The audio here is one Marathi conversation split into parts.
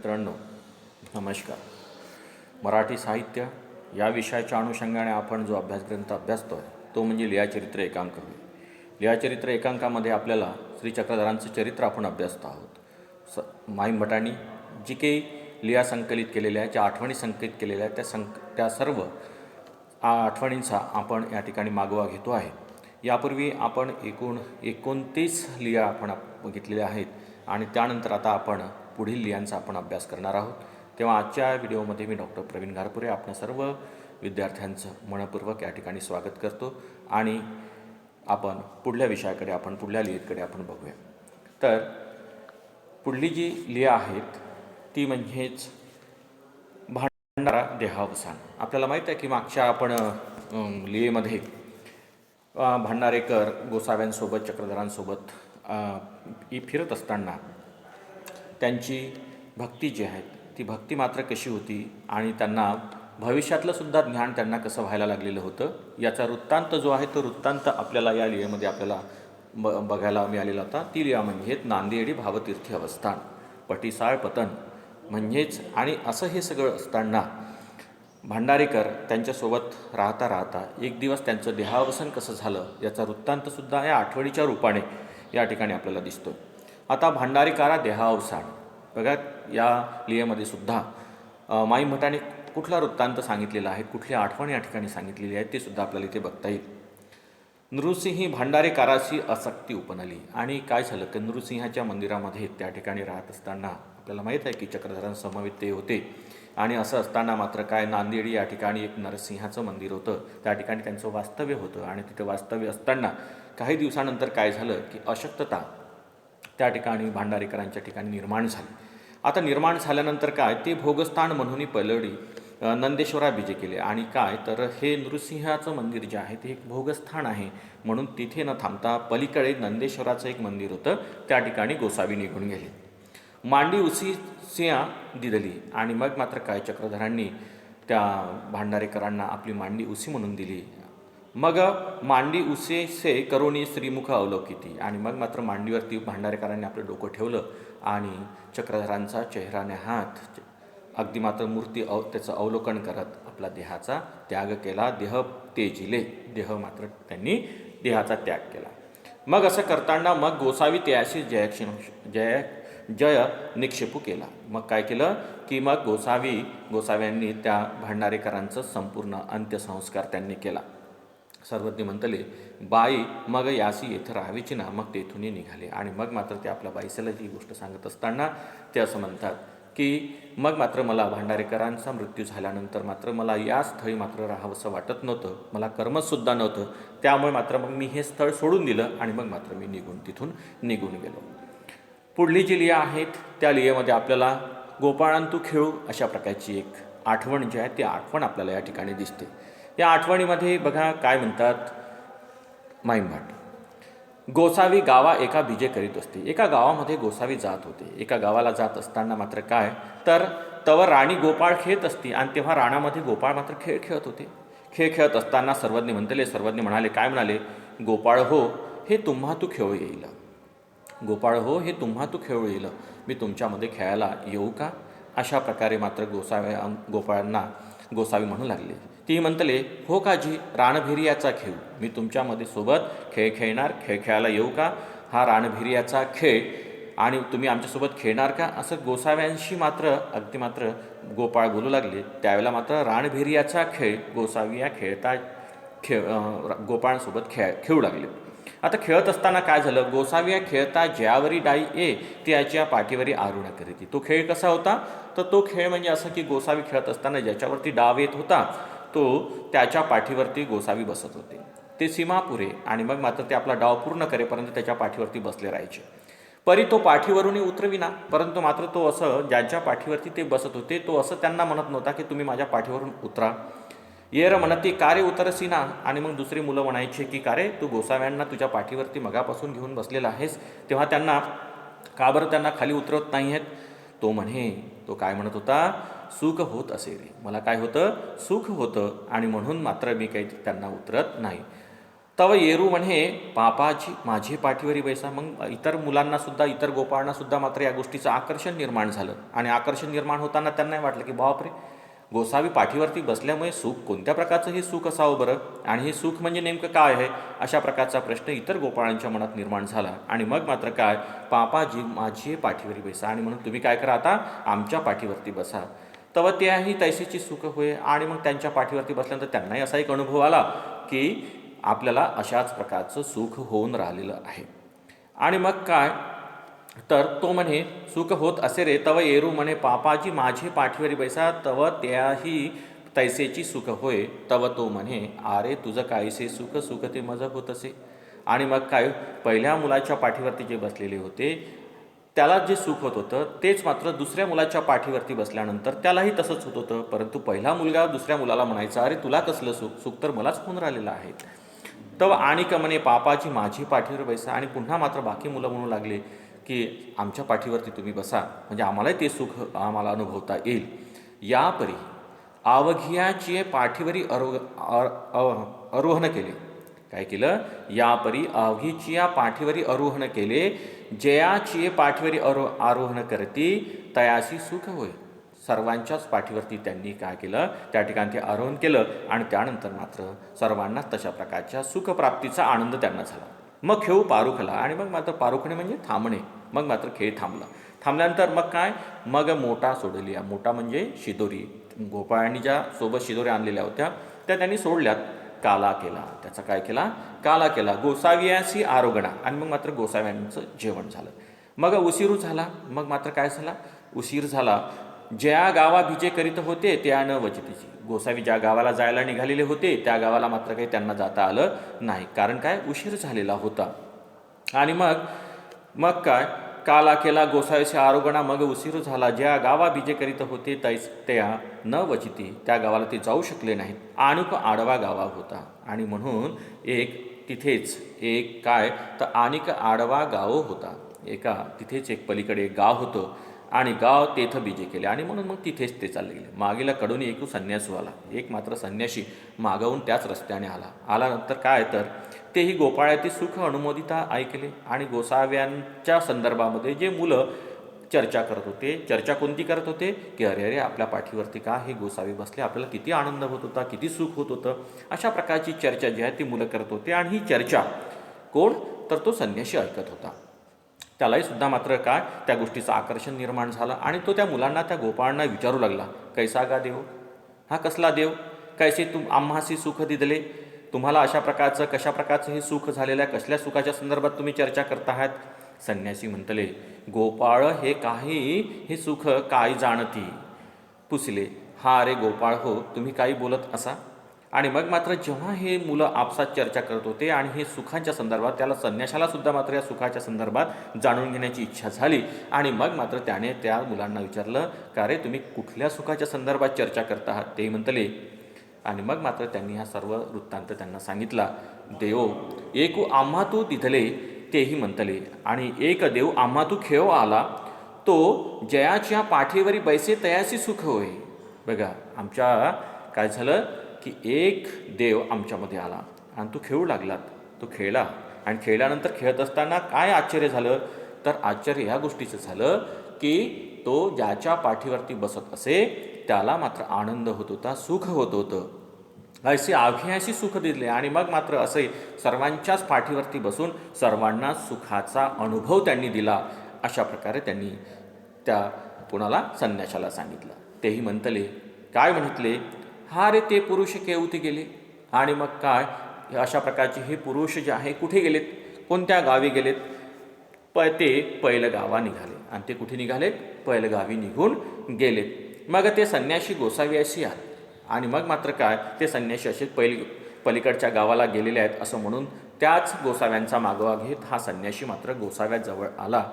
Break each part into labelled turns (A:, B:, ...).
A: मित्रांनो नमस्कार. मराठी साहित्य या विषयाच्या अनुषंगाने आपण जो अभ्यासग्रंथ अभ्यासतो आहे तो म्हणजे लियाचरित्र एकांक. होय लियाचरित्र एकांकामध्ये आपल्याला श्री चक्रधरांचं चरित्र आपण अभ्यासत आहोत. स माईम भटांनी जी काही लिया संकलित केलेल्या आहेत ज्या आठवणी संकलित केलेल्या आहेत त्या संक त्या सर्व आ- आठवणींचा आपण या ठिकाणी मागोवा घेतो आहे. यापूर्वी आपण एकूण एकोणतीस लिया आपण आप- घेतलेल्या आहेत आणि त्यानंतर आता आपण पुढील लियांचा आपण अभ्यास करणार आहोत. तेव्हा आजच्या व्हिडिओमध्ये मी डॉक्टर प्रवीण घारपुरे आपण सर्व विद्यार्थ्यांचं मनपूर्वक या ठिकाणी स्वागत करतो आणि आपण पुढल्या विषयाकडे आपण पुढल्या लिहितकडे आपण बघूया. तर पुढली जी लिया आहेत ती म्हणजेच भांडारा देहावसान. आपल्याला माहीत आहे की मागच्या आपण लियेमध्ये लिहेमध्ये भांडारेकर गोसाव्यांसोबत चक्रधरांसोबत ही फिरत असताना त्यांची भक्ती जी आहे ती भक्ती मात्र कशी होती आणि त्यांना भविष्यातलं सुद्धा ज्ञान त्यांना कसं व्हायला लागलेलं होतं याचा वृत्तांत जो आहे तो वृत्तांत आपल्याला या लिहेमध्ये आपल्याला ब बघायला मिळालेला होता. ती लिळा म्हणजेच नांदेडी भावतीर्थी अवस्थान पटिसाळ पतन म्हणजेच आणि असं हे सगळं असताना भांडारेकर त्यांच्यासोबत राहता राहता एक दिवस त्यांचं देहावसन कसं झालं याचा वृत्तांतसुद्धा या आठवणीच्या रूपाने या ठिकाणी आपल्याला दिसतो आता भांडारेकारा देहावसान बघा या लिहेमध्ये सुद्धा माई भटाने कुठला वृत्तांत सांगितलेला आहे कुठली आठवण या ठिकाणी सांगितलेली आहे ते सुद्धा आपल्याला इथे बघता येईल. नृसिंही भांडारेकाराशी आसक्ती उपनली. आणि काय झालं? की नृसिंहाच्या मंदिरामध्ये त्या ठिकाणी राहत असताना आपल्याला माहीत आहे की चक्रधरांसमवेत ते होते. आणि असं असताना मात्र काय नांदेडी या ठिकाणी एक नरसिंहाचं मंदिर होतं. त्या ठिकाणी त्यांचं वास्तव्य होतं. आणि तिथे वास्तव्य असताना काही दिवसानंतर काय झालं की अशक्तता त्या ठिकाणी भांडारेकरांच्या ठिकाणी निर्माण झाली. आता निर्माण झाल्यानंतर काय? ते भोगस्थान म्हणून पलडी नंदेश्वराभिजे नंदेश्वरा केले. आणि काय? तर हे नृसिंहाचं मंदिर जे आहे ते एक भोगस्थान आहे. म्हणून तिथे न थांबता पलीकडे नंदेश्वराचं एक मंदिर होतं. त्या ठिकाणी गोसावी निघून गेले. मांडी उसी सिंहा दिदली. आणि मग मात्र काय? चक्रधरांनी त्या भांडारेकरांना आपली मांडी उसी म्हणून दिली. मग मांडी उसे से करोनी श्रीमुख अवलोकिती. आणि मग मात्र मांडीवरती भांडारेकरांनी आपलं डोकं ठेवलं आणि चक्रधरांचा चेहराने हात अगदी मात्र मूर्ती अव त्याचं अवलोकन करत आपला देहाचा त्याग केला. देह तेजिले. देह मात्र त्यांनी देहाचा त्याग केला. मग असं करताना मग गोसावी त्याशी जयक्षिण जय जय निक्षेपू केला. मग काय केलं की मग गोसावी गोसाव्यांनी त्या भांडारेकरांचं संपूर्ण अंत्यसंस्कार त्यांनी केला. सर्वज्ञ म्हणतले बाई मग यासी येथे राहावीची ना. मग तेथून निघाले आणि मग मात्र ते आपल्या बाईसेला ही गोष्ट सांगत असताना ते असं म्हणतात की मग मात्र मला भांडारेकरांचा मृत्यू झाल्यानंतर मात्र मला या स्थळी मात्र राहावंसं वाटत नव्हतं. मला कर्मसुद्धा नव्हतं. त्यामुळे मात्र मग मी हे स्थळ सोडून दिलं आणि मग मात्र मी निघून तिथून निघून गेलो. पुढली जी लिया आहेत त्या लियेमध्ये आपल्याला गोपाळांतू खेळू अशा प्रकारची एक आठवण जी आहे ती आठवण आपल्याला या ठिकाणी दिसते. या आठवणीमध्ये बघा काय म्हणतात. माईमभाट गोसावी गावा एका विजय करीत असते. एका गावामध्ये गोसावी जात होते. एका गावाला जात असताना मात्र काय? तर तवर राणी गोपाळ खेळत असती आणि तेव्हा राणामध्ये गोपाळ मात्र खेळ खेळत होते. खेळ खेळत असताना सर्वज्ञ म्हणतले सर्वज्ञ म्हणाले काय म्हणाले? गोपाळ हो हे तुम्हा तू खेळ येईल. गोपाळ हो हे तुम्हा तू खेळू येईल. मी तुमच्यामध्ये खेळायला येऊ का? अशा प्रकारे मात्र गोसाव्या गोपाळांना गोसावी म्हणू लागले. ती म्हणतले हो काजी रानभिर्याचा खेळ. मी तुमच्यामध्ये सोबत खेळ खेळणार खेळ खेळायला येऊ का? हा रानभिर्याचा खेळ. आणि तुम्ही आमच्यासोबत खेळणार का? असं गोसाव्यांशी मात्र अगदी मात्र गोपाळ बोलू लागले. त्यावेळेला मात्र रानभिर्याचा खेळ गोसावी या खेळता खेळ गोपाळांसोबत खेळ खेळू लागले. आता खेळत असताना काय झालं? गोसावी या खेळता ज्यावरी डाई ए त्याच्या पाठीवरी आरुणा करीती तो खेळ कसा होता? तर तो खेळ म्हणजे असं की गोसावी खेळत असताना ज्याच्यावरती डाव येत होता तो त्याच्या पाठीवरती गोसावी बसत होते. ते सीमापुरे आणि मग मात्र ते आपला डाव पूर्ण करेपर्यंत त्याच्या पाठीवरती बसले राहायचे. परी तो पाठीवरूनही उतरविना परंतु मात्र तो असं ज्याच्या पाठीवरती ते बसत होते तो असं त्यांना म्हणत नव्हता की तुम्ही माझ्या पाठीवरून उतरा. येर म्हणती कारे उतरसी ना आणि मग दुसरी मुलं म्हणायची की कारे तू गोसाव्यांना तुझ्या पाठीवरती मगापासून घेऊन बसलेला आहेस? तेव्हा त्यांना का बरं त्यांना खाली उतरवत नाही आहेत तो म्हणे तो काय म्हणत होता? सुख होत असे रे. मला काय होतं? सुख होतं आणि म्हणून मात्र मी काही त्यांना उतरत नाही. तव येरू म्हणे पापाची माझे पाठीवरी बैसा मग इतर मुलांनासुद्धा इतर गोपाळांनासुद्धा मात्र या गोष्टीचं आकर्षण निर्माण झालं. आणि आकर्षण निर्माण होताना त्यांनाही वाटलं की बापरे गोसावी पाठीवरती बसल्यामुळे सुख कोणत्या प्रकारचं हे सुख असावं बरं? आणि हे सुख म्हणजे नेमकं काय आहे? अशा प्रकारचा प्रश्न इतर गोपाळांच्या मनात निर्माण झाला. आणि मग मात्र काय? पापाजी माझी पाठीवरी बैसा आणि म्हणून तुम्ही काय करा आता? आमच्या पाठीवरती बसा. तेव्हा त्याही तैसेची सुख होय आणि मग त्यांच्या पाठीवरती बसल्यानंतर त्यांनाही असा एक अनुभव आला की आपल्याला अशाच प्रकारचं सुख होऊन राहिलेलं आहे. आणि मग काय? तर तो म्हणे सुख होत असे रे तव येरू म्हणे पापाजी माझे पाठीवरी बैसा तव त्याही तैसेची सुख होय. तव तो म्हणे आरे तुझं काहीसे सुख सुख ते मज होत असे. आणि मग काय? पहिल्या मुलाच्या पाठीवरती जे बसलेले होते त्याला जे सुख होत होतं तेच मात्र दुसऱ्या मुलाच्या पाठीवरती बसल्यानंतर त्यालाही तसंच होत होतं. परंतु पहिला मुलगा दुसऱ्या मुलाला म्हणायचा अरे तुला कसलं सुख? सुख तर मलाच होऊन राहिलेलं आहे. तव आणि म्हणे पापाची माझी पाठीवर बैसा आणि पुन्हा मात्र बाकी मुलं म्हणू लागले की आमच्या पाठीवरती तुम्ही बसा. म्हणजे आम्हालाही ते सुख आम्हाला अनुभवता येईल. यापरी आवघियाचे पाठीवरी अरो अरोहण केले. काय केलं? यापरी अवघीची या पाठीवरी आरोहण केले. जयाची पाठीवरी आरो आरोहण करती तयाशी सुख होय. सर्वांच्याच पाठीवरती त्यांनी काय केलं? त्या ठिकाणी ते आरोहण केलं आणि त्यानंतर मात्र सर्वांना तशा प्रकारच्या सुखप्राप्तीचा आनंद त्यांना झाला. मग खेळ पारुखला आणि मग मात्र पारुखणे म्हणजे थांबणे. मग मात्र खेळ थांबला. थांबल्यानंतर मग काय? मग मोठा सोडली. मोठा म्हणजे शिदोरी. गोपाळांनी ज्या सोबत शिदोऱ्या आणलेल्या होत्या त्या त्यांनी सोडल्यात. काला केला. त्याचा काय केला? काला केला. गोसावियासी आरोगणा. आणि मग मात्र गोसाव्यांचं जेवण झालं. मग उशीरू झाला. मग मात्र काय झाला? उशीर झाला. ज्या गावा भिजे करीत होते त्या न वचितीची गोसावी ज्या गावाला जायला निघालेले होते त्या गावाला मात्र काही त्यांना जाता आलं नाही. कारण काय? उशीर झालेला होता. आणि मग मग काय? काला केला गोसावीचे आरोगणा मग उशीर झाला. ज्या गावा बीजे करीत होते तैस त्या न वचिती त्या गावाला ते जाऊ शकले नाहीत. आणूक आडवा गावा होता. आणि म्हणून एक तिथेच एक काय तर आणिक आडवा गाव होता. एका तिथेच एक पलीकडे एक गाव होतं. आणि गाव तेथं बीजे केले. आणि म्हणून मग तिथेच ते चालले गेले. मागेला कडून एकू संन्यासू आला एक मात्र संन्याशी मागवून त्याच रस्त्याने आला. आल्यानंतर काय तर तेही गोपाळ्यातील सुख अनुमोदिता ऐकले आणि गोसाव्यांच्या संदर्भामध्ये जे मुलं चर्चा करत होते चर्चा कोणती करत होते? की अरे अरे आपल्या पाठीवरती का हे गोसावी बसले? आपल्याला किती आनंद होत होता किती सुख होत होतं? अशा प्रकारची चर्चा जी आहे ती मुलं करत होते आणि ही चर्चा कोण? तर तो संन्याशी ऐकत होता. त्यालाही सुद्धा मात्र काय? त्या गोष्टीचं आकर्षण निर्माण झालं आणि तो त्या मुलांना त्या गोपाळांना विचारू लागला कैसा गा देव? हा कसला देव? कैसे तुम आम्हासी सुख दिदले? तुम्हाला अशा प्रकारचं कशा प्रकारचं हे सुख झालेलं आहे कसल्या सुखाच्या संदर्भात तुम्ही चर्चा करत आहात? संन्यासी म्हणतले गोपाळ हे काही हे सुख काय जाणती? पुसले हा अरे गोपाळ हो तुम्ही काही बोलत असा? आणि मग मात्र जेव्हा हे मुलं आपसात चर्चा करत होते आणि हे सुखांच्या संदर्भात त्याला संन्याशाला सुद्धा मात्र या सुखाच्या संदर्भात जाणून घेण्याची इच्छा झाली. आणि मग मात्र त्याने त्या मुलांना विचारलं का रे तुम्ही कुठल्या सुखाच्या संदर्भात चर्चा करत आहात? ते म्हणतले आणि मग मात्र त्यांनी हा सर्व वृत्तांत त्यांना सांगितला. देव एकू आम्हा तू तिथले तेही म्हणतले आणि एक देव आम्हा तू खेळ आला तो जयाच्या पाठीवरी बैसे तयासी सुख होय. बघा आमच्या काय झालं की एक देव आमच्यामध्ये आला आणि तो खेळू लागलात तो खेळला आणि खेळल्यानंतर खेळत असताना काय आश्चर्य झालं? तर आश्चर्य ह्या गोष्टीचं झालं की तो ज्याच्या पाठीवरती बसत असे त्याला मात्र आनंद होत होता सुख होत होतं. असे अभियाशी सुख दिले आणि मग मात्र असे सर्वांच्याच पाठीवरती बसून सर्वांना सुखाचा अनुभव त्यांनी दिला. अशा प्रकारे त्यांनी त्या कुणाला संन्याशाला सांगितलं. तेही म्हणतले काय म्हटले? हा रे ते पुरुष केवती गेले. आणि मग काय? अशा प्रकारचे हे पुरुष जे आहे कुठे गेलेत? कोणत्या गावी गेलेत? प ते पहिलं गावा निघाले. आणि ते कुठे निघालेत? पैलगावी निघून गेलेत. मग ते संन्याशी गोसावी अशी आणि मग मात्र काय ते संन्याशी असे पहिली पलीकडच्या गावाला गेलेले आहेत असं म्हणून त्याच गोसाव्यांचा मागोवा घेत हा संन्याशी मात्र गोसाव्याजवळ आला.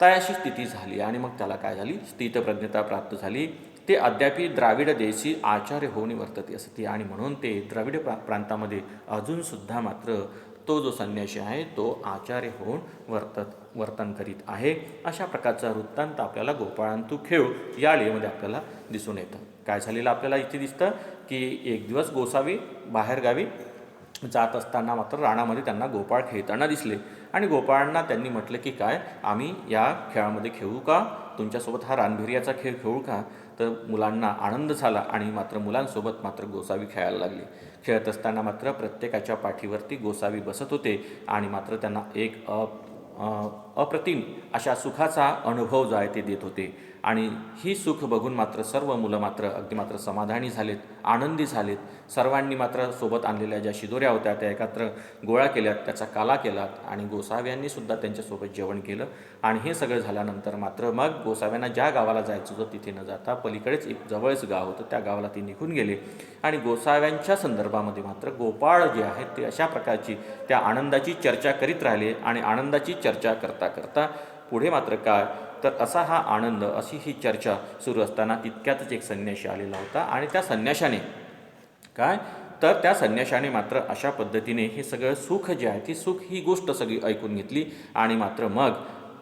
A: तयाशी स्थिती झाली आणि मग त्याला काय झाली? स्थितप्रज्ञता प्राप्त झाली. ते अद्यापी द्राविड देशी आचार्य होऊन वर्तते असते आणि म्हणून ते द्राविड प्रा प्रांतामध्ये अजूनसुद्धा मात्र तो जो संन्यासी आहे तो आचार्य होऊन वर्तत वर्तन करीत आहे. अशा प्रकारचा वृत्तांत आपल्याला गोपाळांतू खेळ या लेमध्ये आपल्याला दिसून येतं. काय झालेलं आपल्याला इथे दिसतं की एक दिवस गोसावी बाहेरगावी जात असताना मात्र राणामध्ये त्यांना गोपाळ खेळताना दिसले. आणि गोपाळांना त्यांनी म्हटलं की काय आम्ही या खेळामध्ये खेळू का? तुमच्यासोबत हा रानभिर्याचा खेळ खेळू का? तर मुलांना आनंद झाला आणि मात्र मुलांसोबत मात्र गोसावी खेळायला लागली. खेळत असताना मात्र प्रत्येकाच्या पाठीवरती गोसावी बसत होते आणि मात्र त्यांना एक अप अप्रतिम अशा सुखाचा अनुभव जो आहे ते देत होते. आणि ही सुख बघून मात्र सर्व मुलं मात्र अगदी मात्र समाधानी झालेत आनंदी झालेत. सर्वांनी मात्र सोबत आणलेल्या ज्या शिदोऱ्या होत्या त्या एकत्र गोळा केल्यात त्याचा काला केलात आणि गोसाव्यांनी सुद्धा त्यांच्यासोबत जेवण केलं. आणि हे सगळं झाल्यानंतर मात्र मग गोसाव्यांना ज्या गावाला जायचं होतं तिथे न जाता पलीकडेच एक जवळच गाव होतं त्या गावाला ती निघून गेले. आणि गोसाव्यांच्या संदर्भामध्ये मात्र गोपाळ जे आहेत ते अशा प्रकारची त्या आनंदाची चर्चा करीत राहिले आणि आनंदाची चर्चा करता करता पुढे मात्र काय तर असा हा आनंद अशी ही चर्चा सुरू असताना तितक्यातच एक संन्याशी आलेला होता आणि त्या संन्याशाने काय? तर त्या संन्याशाने मात्र अशा पद्धतीने हे सगळं सुख जे आहे ती सुख ही गोष्ट सगळी ऐकून घेतली आणि मात्र मग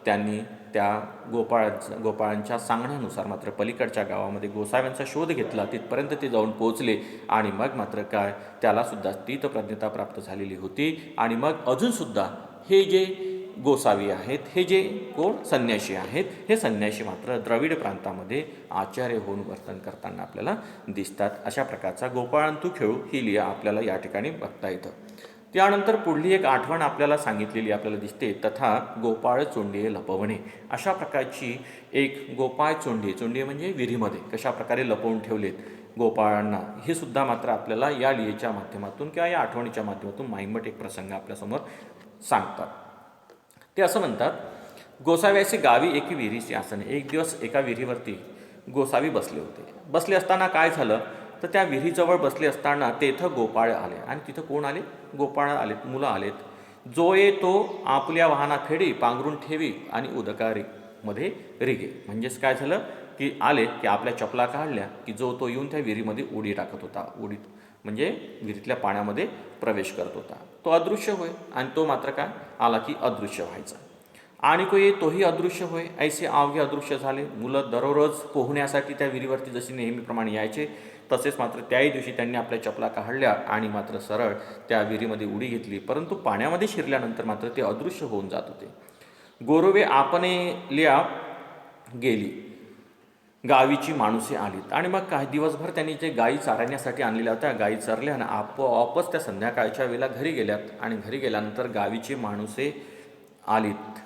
A: त्यांनी त्या गोपाळांचं गोपाळांच्या सांगण्यानुसार मात्र पलीकडच्या गावामध्ये गोसाव्यांचा शोध घेतला. तिथपर्यंत ते जाऊन पोहोचले आणि मग मात्र काय? त्यालासुद्धा तीतप्रज्ञता प्राप्त झालेली होती आणि मग अजूनसुद्धा हे जे गोसावी आहेत. हे जे कोण? संन्याशी आहेत. हे संन्याशी मात्र द्रविड प्रांतामध्ये आचार्य होऊन वर्तन करताना आपल्याला दिसतात. अशा प्रकारचा गोपाळंतू खेळू ही लिया आपल्याला या ठिकाणी बघता येतं. त्यानंतर पुढली एक आठवण आपल्याला सांगितलेली आपल्याला दिसते. तथा गोपाळ चोंडिये लपवणे. अशा प्रकारची एक गोपाळ चोंडी चोंडी म्हणजे विहिरीमध्ये कशा प्रकारे लपवून ठेवलेत गोपाळांना. हे सुद्धा मात्र आपल्याला या लियेच्या माध्यमातून किंवा या आठवणीच्या माध्यमातून माईमट एक प्रसंग आपल्यासमोर सांगतात. ते असं म्हणतात गोसाव्याची गावी एकी विहिरीची आसने. एक दिवस एका विहिरीवरती गोसावी बसले होते. बसले असताना काय झालं? तर त्या विहिरीजवळ बसले असताना तेथं गोपाळ आले. आणि तिथं कोण आले? गोपाळ आलेत मुलं आलेत. जो ये तो आपल्या वाहना खेडी पांघरून ठेवी आणि उदकारी मध्ये रिगे. म्हणजेच काय झालं? की आले की आपल्या चपला काढल्या की जो तो येऊन त्या विहिरीमध्ये उडी टाकत होता. उडीत म्हणजे विहिरीतल्या पाण्यामध्ये प्रवेश करत होता. तो अदृश्य होय आणि तो मात्र काय? आला की अदृश्य व्हायचा. आणि को ये तोही अदृश्य होय ऐसे अवघे अदृश्य झाले. मुलं दररोज पोहण्यासाठी त्या विहिरीवरती जशी नेहमीप्रमाणे यायचे तसेच मात्र त्याही दिवशी त्यांनी आपल्या चपला काढल्या आणि मात्र सरळ त्या विहिरीमध्ये उडी घेतली. परंतु पाण्यामध्ये शिरल्यानंतर मात्र ते अदृश्य होऊन जात होते. गोरवे आपणेल्या गेली. गावीची माणुसे आलीत. आणि मग काही दिवसभर त्यांनी जे गायी चारण्यासाठी आणलेल्या होत्या गायी चरल्या आणि आपोआपच त्या संध्याकाळच्या वेळेला घरी गेल्यात. आणि घरी गेल्यानंतर गावीची माणुसे आलीत.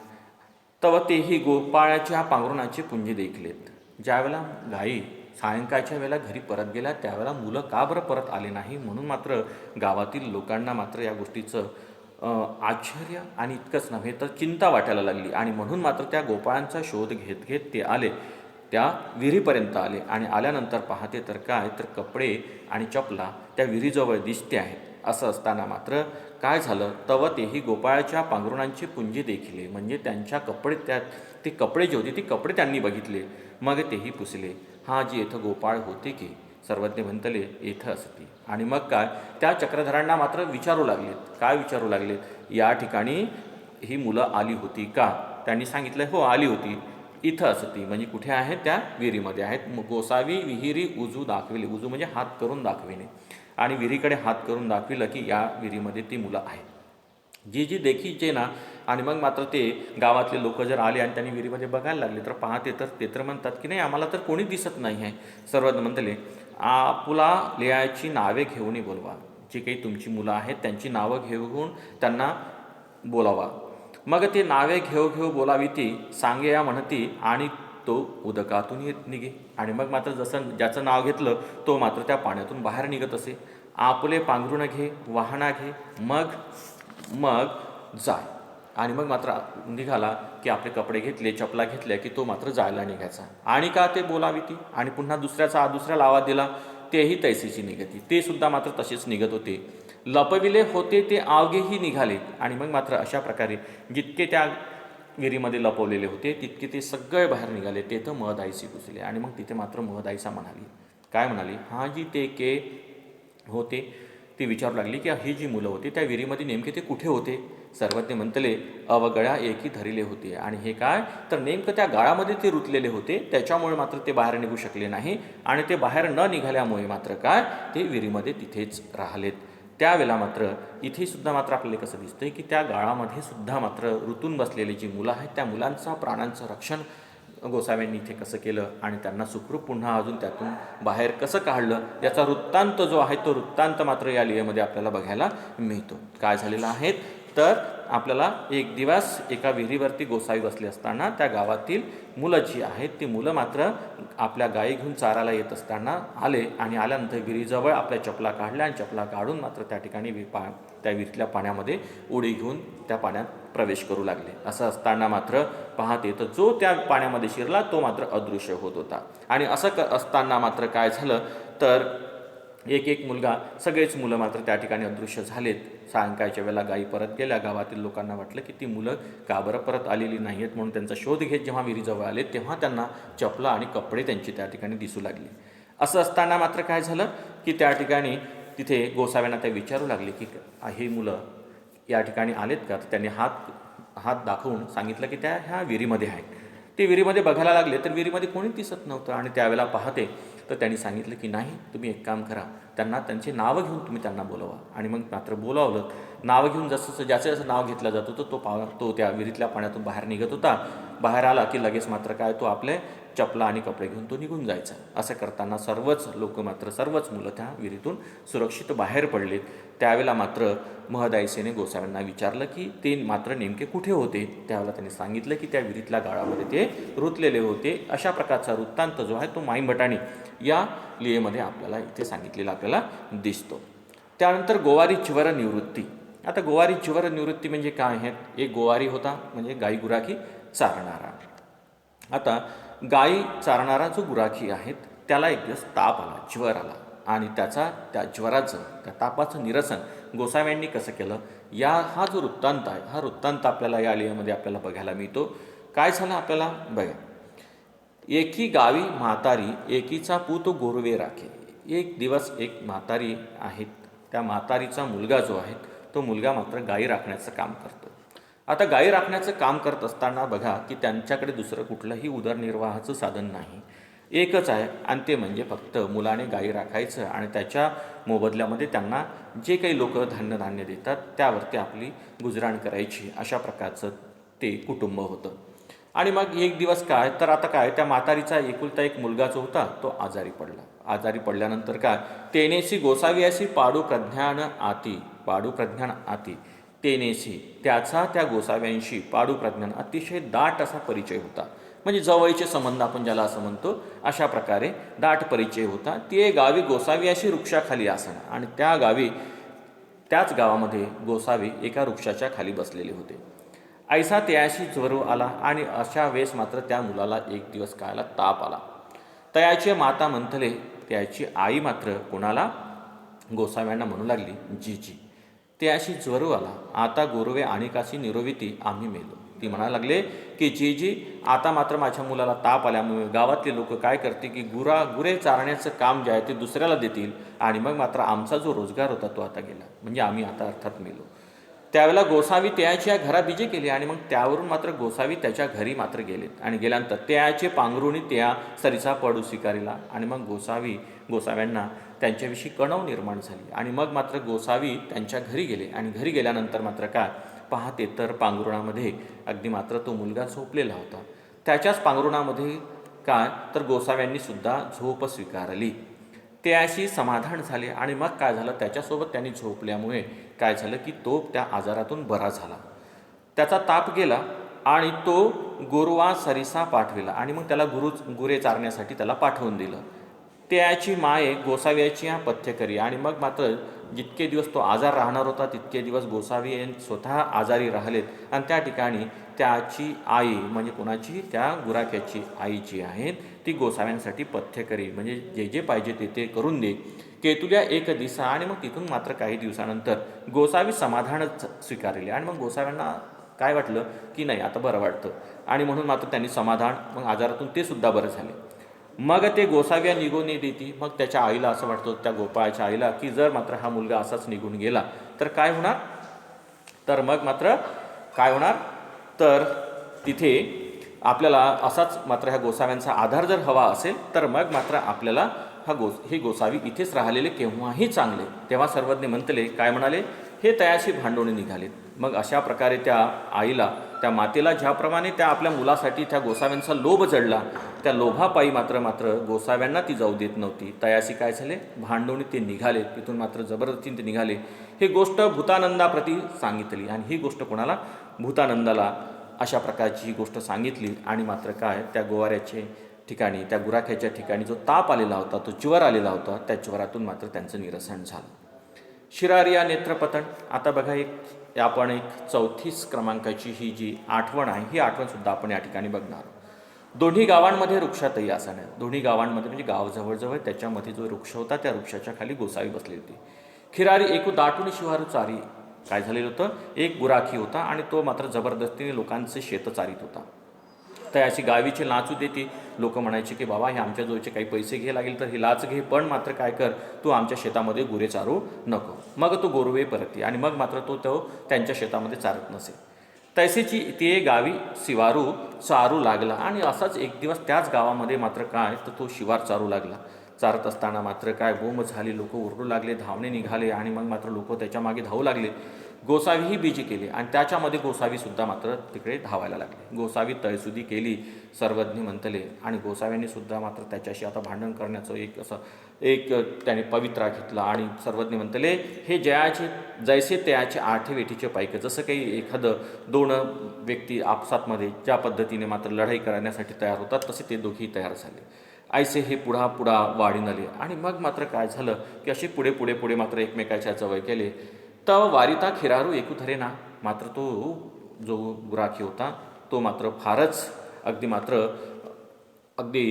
A: तव तेही गोपाळाच्या पांघरुणाचे पुंजे देखलेत. ज्यावेळेला गायी सायंकाळच्या वेळेला घरी परत गेल्या त्यावेळेला मुलं का बरं परत आले नाही? म्हणून मात्र गावातील लोकांना मात्र या गोष्टीचं आश्चर्य आणि इतकंच नव्हे तर चिंता वाटायला लागली. आणि म्हणून मात्र त्या गोपाळांचा शोध घेत घेत ते आले. त्या विहिरीपर्यंत आले आणि आल्यानंतर पाहते तर काय तर कपडे आणि चपला त्या विहिरीजवळ दिसते आहेत. असं असताना मात्र काय झालं? तव तेही गोपाळाच्या पांघरुणांची पुंजी देखिले. म्हणजे त्यांच्या कपडे त्या ते कपडे जे होते ते कपडे त्यांनी बघितले. मग तेही पुसले. हा जी येथं गोपाळ होते की? सर्वज्ञ म्हणतले येथं असती. आणि मग काय? त्या चक्रधरांना मात्र विचारू लागलेत. काय विचारू लागलेत? या ठिकाणी ही मुलं आली होती का? त्यांनी सांगितलं हो आली होती. इथं असती म्हणजे कुठे आहेत त्या विहिरीमध्ये आहेत. गोसावी विहिरी उजू दाखविले. उजू म्हणजे हात करून दाखविणे. आणि विहिरीकडे हात करून दाखविलं की या विहिरीमध्ये ती मुलं आहेत. जी जी देखीचे ना आणि मग मात्र ते गावातले लोक जर आले आणि त्यांनी विहिरीमध्ये बघायला लागले तर पाहते तर ते तर म्हणतात की नाही आम्हाला तर कोणी दिसत नाही आहे. सर्वात म्हणतले आपुला लिहायची नावे घेऊन बोलवा. जी काही तुमची मुलं आहेत त्यांची नावं घेऊन त्यांना बोलावा. मग ते नावे घेऊ घेऊ बोलावी ती सांगे या म्हणती आणि तो उदकातून येत निघे. आणि मग मात्र जसं ज्याचं नाव घेतलं तो मात्र त्या पाण्यातून बाहेर निघत असे. आपले पांघरुणं घे वाहना घे मग मग जाय. आणि मग मात्र निघाला की आपले कपडे घेतले चपला घेतल्या की तो मात्र जायला निघायचा. आणि का ते बोलावी ती? आणि पुन्हा दुसऱ्याचा दुसऱ्याला आवाज दिला तेही तैसीची निघती. ते सुद्धा मात्र तसेच निघत होते. लपविले होते ते आवगेही निघाले. आणि मग मात्र अशा प्रकारे जितके त्या विहिरीमध्ये लपवलेले होते तितके ते सगळे बाहेर निघाले. तेथं महदाईसी घुसले. आणि मग तिथे मात्र महदाईसा म्हणाली. काय म्हणाली? हा जी ते के होते ती विचारू लागली की ही जी मुलं होती त्या विहिरीमध्ये नेमके ते कुठे होते? सर्वज्ञ म्हणतले अवगळ्या एकी धरिले होते. आणि हे काय? तर नेमकं त्या गाळामध्ये ते रुतलेले होते त्याच्यामुळे मात्र ते बाहेर निघू शकले नाही. आणि ते बाहेर न निघाल्यामुळे मात्र काय? ते विहिरीमध्ये तिथेच राहिलेत. त्यावेळेला मात्र इथे सुद्धा मात्र आपल्याला कसं दिसतंय की त्या गाळामध्ये सुद्धा मात्र ऋतून बसलेली जी मुलं आहेत त्या मुलांचा प्राणांचं रक्षण गोसाव्यांनी इथे कसं केलं आणि त्यांना सुखरूप पुन्हा अजून त्यातून बाहेर कसं काढलं याचा वृत्तांत जो आहे तो वृत्तांत मात्र या लिहेमध्ये आपल्याला बघायला मिळतो. काय झालेलं आहेत तर आपल्याला एक दिवस एका विहिरीवरती गोसावी बसली असताना त्या गावातील मुलं जी आहेत ती मुलं मात्र आपल्या गायी घेऊन चारायला येत असताना आले आणि आल्यानंतर विहिरीजवळ आपल्या चपला काढल्या आणि चपला काढून मात्र त्या ठिकाणी पा त्या विहिरीतल्या पाण्यामध्ये उडी घेऊन त्या पाण्यात प्रवेश करू लागले. असं असताना मात्र पाहते तर जो त्या पाण्यामध्ये शिरला तो मात्र अदृश्य होत होता. आणि असं क असताना मात्र काय झालं? तर एक एक मुलगा सगळेच मुलं मात्र त्या ठिकाणी अदृश्य झालेत. सायंकाळच्या वेळेला गाई परत गेल्या. गावातील लोकांना वाटलं की ती मुलं का बरं परत आलेली नाही आहेत म्हणून त्यांचा शोध घेत जेव्हा विहिरीजवळ आले तेव्हा त्यांना चपला आणि कपडे त्यांची त्या ठिकाणी दिसू लागले. असं असताना मात्र काय झालं की त्या ठिकाणी तिथे गोसाव्यांना त्या विचारू लागले की ही मुलं या ठिकाणी आलेत का? तर त्यांनी हात हात दाखवून सांगितलं की त्या ह्या विहिरीमध्ये आहेत. ते विहिरीमध्ये बघायला लागले तर विहिरीमध्ये कोणी दिसत नव्हतं. आणि त्यावेळेला पाहते तर त्यांनी सांगितलं की नाही तुम्ही एक काम करा त्यांना त्यांची नावं घेऊन तुम्ही त्यांना बोलवा. आणि मग मात्र बोलावलं. नावं घेऊन जसं जसं ज्याचं जसं नाव घेतलं जात होतं तो पा तो त्या विहिरीतल्या पाण्यातून बाहेर निघत होता. बाहेर आला की लगेच मात्र काय तो आपले चपला आणि कपडे घेऊन तो निघून जायचा. असं करताना सर्वच लोक मात्र सर्वच मुलं त्या विहिरीतून सुरक्षित बाहेर पडलेत. त्यावेळेला मात्र महदायसेने गोसाव्यांना विचारलं की ते मात्र नेमके कुठे होते? त्यावेळेला त्यांनी सांगितलं की त्या विहिरीतल्या गाळामध्ये ते रुतलेले होते. अशा प्रकारचा वृत्तांत जो आहे तो माईभटानी या लिहेमध्ये आपल्याला इथे सांगितलेला आपल्याला दिसतो. त्यानंतर गोवारी चिवर निवृत्ती. आता गोवारी चिवर निवृत्ती म्हणजे काय? आहे एक गोवारी होता म्हणजे गाई गुराखी चारणारा. आता गाई चारणारा जो गुराखी आहेत त्याला एक दिवस ताप आला ज्वर आला. आणि त्याचा त्या ज्वराचं त्या तापाचं निरसन गोसाव्यांनी कसं केलं? या हा जो वृत्तांत आहे हा वृत्तांत आपल्याला या लिहामध्ये आपल्याला बघायला मिळतो. काय झालं आपल्याला? बघा. एकी गावी म्हातारी एकीचा पूत गोरवे राखे. एक दिवस एक म्हातारी आहेत. त्या म्हातारीचा मुलगा जो आहे तो मुलगा मात्र गायी राखण्याचं काम करतो. आता गायी राखण्याचं काम करत असताना बघा की त्यांच्याकडे दुसरं कुठलंही उदरनिर्वाहाचं साधन नाही. एकच आहे आणि ते म्हणजे फक्त मुलाने गायी राखायचं आणि त्याच्या मोबदल्यामध्ये त्यांना जे काही लोक धान्य धान्य देतात त्यावरती आपली गुजराण करायची अशा प्रकारचं ते कुटुंब होतं. आणि मग एक दिवस काय तर आता काय त्या म्हातारीचा एकुलता एक मुलगा जो होता तो आजारी पडला. आजारी पडल्यानंतर काय तेनेसी गोसावी अशी पाडू प्रज्ञान आती पाडू प्रज्ञान आती. तेनेसी. त्याचा त्या गोसाव्यांशी पाडू प्रज्ञान अतिशय दाट असा परिचय होता. म्हणजे जवळचे संबंध आपण ज्याला असं म्हणतो अशा प्रकारे दाट परिचय होता. ते गावी गोसावी अशी वृक्षाखाली आसना. आणि त्या गावी त्याच गावामध्ये गोसावी एका वृक्षाच्या खाली बसलेले होते. ऐसा तयाशी ज्वर आला आणि अशा वेळेस मात्र त्या मुलाला एक दिवस कायला ताप आला. तयाचे माता म्हणतले त्याची आई मात्र कोणाला? गोसाव्यांना म्हणू लागली जी जी त्याशी ज्वरू आला. आता गोरवे आणिकाशी निरोविती आम्ही मेलो. ती म्हणा लागले की जी जी आता मात्र माझ्या मुलाला ताप आल्यामुळे गावातले लोक काय करते की गुरा गुरे चारण्याचं काम जे आहे ते दुसऱ्याला देतील आणि मग मात्र आमचा जो रोजगार होता तो आता गेला. म्हणजे आम्ही आता अर्थात मेलो. त्यावेळेला गोसावी त्याच्या घराबिजे केली आणि मग त्यावरून मात्र गोसावी त्याच्या घरी मात्र गेलेत आणि गेल्यानंतर त्याचे पांघरुणी त्या सरिसा पडू स्वीकारिला आणि मग गोसावी गोसाव्यांना त्यांच्याविषयी कणव निर्माण झाली. आणि मग मात्र गोसावी त्यांच्या घरी गेले. आणि घरी गेल्यानंतर मात्र काय? पाहते तर पांघरुणामध्ये अगदी मात्र तो मुलगा झोपलेला होता. त्याच्याच पांघरुणामध्ये काय? तर गोसाव्यांनी सुद्धा झोप स्वीकारली. त्याशी समाधान झाले आणि मग काय झालं? त्याच्यासोबत त्यांनी झोपल्यामुळे काय झालं की तो त्या आजारातून बरा झाला. त्याचा ताप गेला आणि तो गुरुवा सरिसा पाठविला आणि मग त्याला गुरु गुरे चारण्यासाठी त्याला पाठवून दिलं. त्याची माय गोसाव्याची हा पथ्य करी आणि मग मात्र जितके दिवस तो आजार राहणार होता तितके दिवस गोसावी स्वतः आजारी राहिलेत. आणि त्या ठिकाणी त्याची आई म्हणजे कोणाची? त्या गुराख्याची आई जी आहे ती गोसाव्यांसाठी पथ्य करी म्हणजे जे जे पाहिजे ते ते करून दे. केतुल्या एक दिसा आणि मग तिथून मात्र काही दिवसानंतर गोसावी समाधानच स्वीकारले. आणि मग गोसाव्यांना काय वाटलं? की नाही आता बरं वाटतं. आणि म्हणून मात्र त्यांनी समाधान मग आजारातून ते सुद्धा बरं झाले. मग ते गोसाव्या निघून देती मग त्याच्या आईला असं वाटतं त्या गोपाळाच्या आईला की जर मात्र हा मुलगा असाच निघून गेला तर काय होणार? तर मग मात्र काय होणार? तर तिथे आपल्याला असाच मात्र ह्या गोसाव्यांचा आधार जर हवा असेल तर मग मात्र आपल्याला हा गोस हे गोसावी इथेच राहिलेले केव्हाही चांगले. तेव्हा सर्वज्ञ म्हणतले काय म्हणाले? हे तयाशी भांडवणे निघालेत. मग अशा प्रकारे त्या आईला त्या मातेला ज्याप्रमाणे त्या आपल्या मुलासाठी त्या गोसाव्यांचा लोभ जडला त्या लोभापायी मात्र मात्र गोसाव्यांना ती जाऊ देत नव्हती. तयाशी काय झाले? भांडवणी ते निघाले. तिथून मात्र जबरदस्तीने ते निघाले. ही गोष्ट भूतानंदाप्रती सांगितली आणि ही गोष्ट कोणाला? भूतानंदाला अशा प्रकारची ही गोष्ट सांगितली आणि मात्र काय? त्या गोवाऱ्याचे ठिकाणी त्या गुराख्याच्या ठिकाणी जो ताप आलेला होता तो ज्वर आलेला होता त्या ज्वरातून मात्र त्यांचं निरसन झालं. शिरारिया नेत्रपतन. आता बघा एक आपण एक चौतीस क्रमांकाची ही जी आठवण आहे ही आठवणसुद्धा आपण या ठिकाणी बघणार आहोत. दोन्ही गावांमध्ये वृक्षातही असं नाही दोन्ही गावांमध्ये म्हणजे गाव जवळजवळ त्याच्यामध्ये जो वृक्ष होता त्या वृक्षाच्या खाली गोसावी बसली होती. खिरारी एकू दाटून शिवारू चारी. काय झालेलं होतं? एक गुराखी होता आणि तो मात्र जबरदस्तीने लोकांचे शेत चारित होता. तर अशी गावीची लाच देते. लोक म्हणायचे की बाबा हे आमच्या जवळचे काही पैसे घे लागेल तर ही लाच घे पण मात्र काय कर? तू आमच्या शेतामध्ये गुरे चारू नको. मग तो गोरवे परती आणि मग मात्र तो तो त्यांच्या शेतामध्ये चारत नसे. तैसेची ते गावी शिवारू चारू लागला. आणि असाच एक दिवस त्याच गावामध्ये मात्र काय तर तो शिवार चारू लागला. चारत असताना मात्र काय बोंब झाली लोक ओरडू लागले धावणे निघाले आणि मग मात्र लोक त्याच्यामागे धावू लागले. गोसावीही बीजी केली आणि त्याच्यामध्ये गोसावीसुद्धा मात्र तिकडे धावायला लागले. गोसावी तळसुदी केली सर्वज्ञ म्हणतले आणि गोसाव्यांनीसुद्धा मात्र त्याच्याशी आता भांडण करण्याचं एक असं एक त्याने पवित्रा घेतला आणि सर्वज्ञ म्हणतले हे जयाचे जैसे त्याचे आठे वेठीचे पायक जसं काही एखादं दोन व्यक्ती आपसातमध्ये ज्या पद्धतीने मात्र लढाई करण्यासाठी तयार होतात तसे ते दोघेही तयार झाले. ऐसे हे पुढा पुढा वाढीन आले. आणि मग मात्र काय झालं की असे पुढे पुढे पुढे मात्र एकमेकाच्या जवळ केले तर वारिता खिरारू एकू धरेना मात्र तो जो गुराखी होता तो मात्र फारच अगदी मात्र अगदी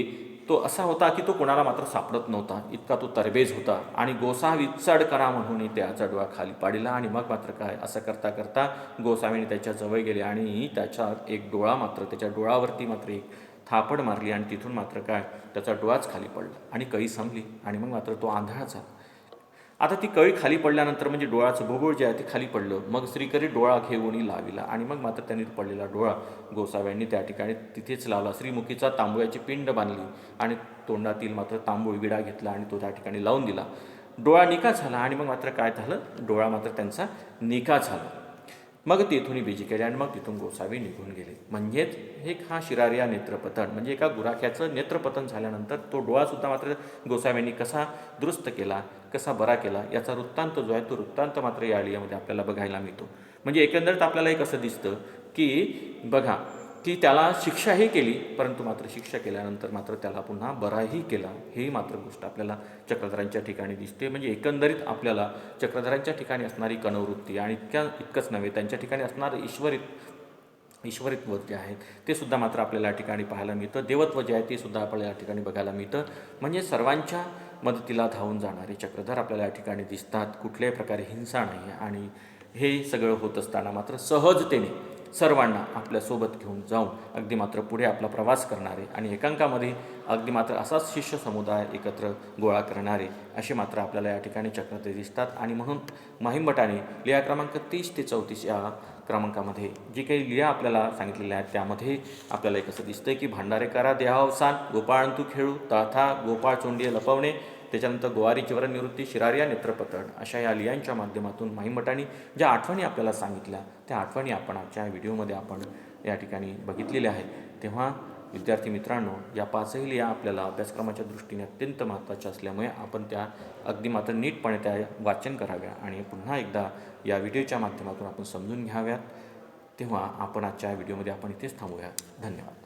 A: तो असा होता की तो कोणाला मात्र सापडत नव्हता. इतका तो तरबेज होता आणि गोसावी चढ करा म्हणून त्याचा डोळा खाली पाडला आणि मग मात्र काय असं करता करता गोसावीने त्याच्याजवळ गेले आणि त्याच्या एक डोळा मात्र त्याच्या डोळावरती मात्र एक थापड मारली आणि तिथून मात्र काय त्याचा डोळाच खाली पडला आणि कई संपली आणि मग मात्र तो आंधळाचा झाला. आता ती कळी खाली पडल्यानंतर म्हणजे डोळाचं भूगोळ जे आहे ते खाली पडलं. मग श्रीकरी डोळा घेऊन लाविला आणि मग मात्र त्यांनी पडलेला डोळा गोसाव्यांनी त्या ठिकाणी तिथेच लावला. श्रीमुखीचा तांबुळ्याची पिंड बांधली आणि तोंडातील मात्र तांबूळ विडा घेतला आणि तो त्या ठिकाणी लावून दिला. डोळा निका झाला आणि मग मात्र काय झालं? डोळा मात्र त्यांचा निका झाला. मग तिथून बीजी केली आणि मग तिथून गोसावी निघून गेले. म्हणजेच एक हा शिरारिया नेत्रपतन म्हणजे एका गुराख्याचं नेत्रपतन झाल्यानंतर तो डोळासुद्धा मात्र गोसाव्यांनी कसा दुरुस्त केला कसा बरा केला याचा वृत्तांत जो आहे तो वृत्तांत मात्र या लियामध्ये आपल्याला बघायला मिळतो. म्हणजे एकंदरीत आपल्याला एक असं दिसतं की बघा की त्याला शिक्षाही केली परंतु मात्र शिक्षा केल्यानंतर मात्र त्याला पुन्हा बराही केला. ही मात्र गोष्ट आपल्याला चक्रधरांच्या ठिकाणी दिसते. म्हणजे एकंदरीत आपल्याला चक्रधरांच्या ठिकाणी असणारी कणवृत्ती आणि इतक्या इतकंच नव्हे त्यांच्या ठिकाणी असणारं ईश्वरित ईश्वरित्व जे आहे ते सुद्धा मात्र आपल्याला या ठिकाणी पाहायला मिळतं. देवत्व जे आहे ते सुद्धा आपल्याला या ठिकाणी बघायला मिळतं. म्हणजे सर्वांच्या मदतीला धावून जाणारे चक्रधर आपल्याला या ठिकाणी दिसतात. कुठल्याही प्रकारे हिंसा नाही. आणि हे सगळं होत असताना मात्र सहजतेने सर्वांना आपल्यासोबत घेऊन जाऊन अगदी मात्र पुढे आपला प्रवास करणारे आणि एकांकामध्ये अगदी मात्र असाच शिष्य समुदाय एकत्र गोळा करणारे असे मात्र आपल्याला या ठिकाणी चक्रते दिसतात. आणि म्हणून माहिमभटाने लिहा क्रमांक तीस ते चौतीस या क्रमांकामध्ये जी काही लिहा आपल्याला सांगितलेल्या आहेत त्यामध्ये आपल्याला एक असं दिसतं की भांडारे करा देहावसान गोपाळंतू खेळू ताथा गोपाळ चोंडी लपवणे त्याच्यानंतर गोवारी जीवन निवृत्ती शिरारिया नेत्रपतन अशा या लियांच्या माध्यमातून माहीमठांनी ज्या आठवणी आपल्याला सांगितल्या त्या आठवणी आपण आजच्या व्हिडिओमध्ये आपण या ठिकाणी बघितलेल्या आहेत. तेव्हा विद्यार्थी मित्रांनो या पाचही लिया आपल्याला अभ्यासक्रमाच्या दृष्टीने अत्यंत महत्त्वाच्या असल्यामुळे आपण त्या अगदी मात्र नीटपणे त्या वाचन कराव्या आणि पुन्हा एकदा या व्हिडिओच्या माध्यमातून आपण समजून घ्याव्यात. तेव्हा आपण आजच्या व्हिडिओमध्ये आपण इथेच थांबूया. धन्यवाद.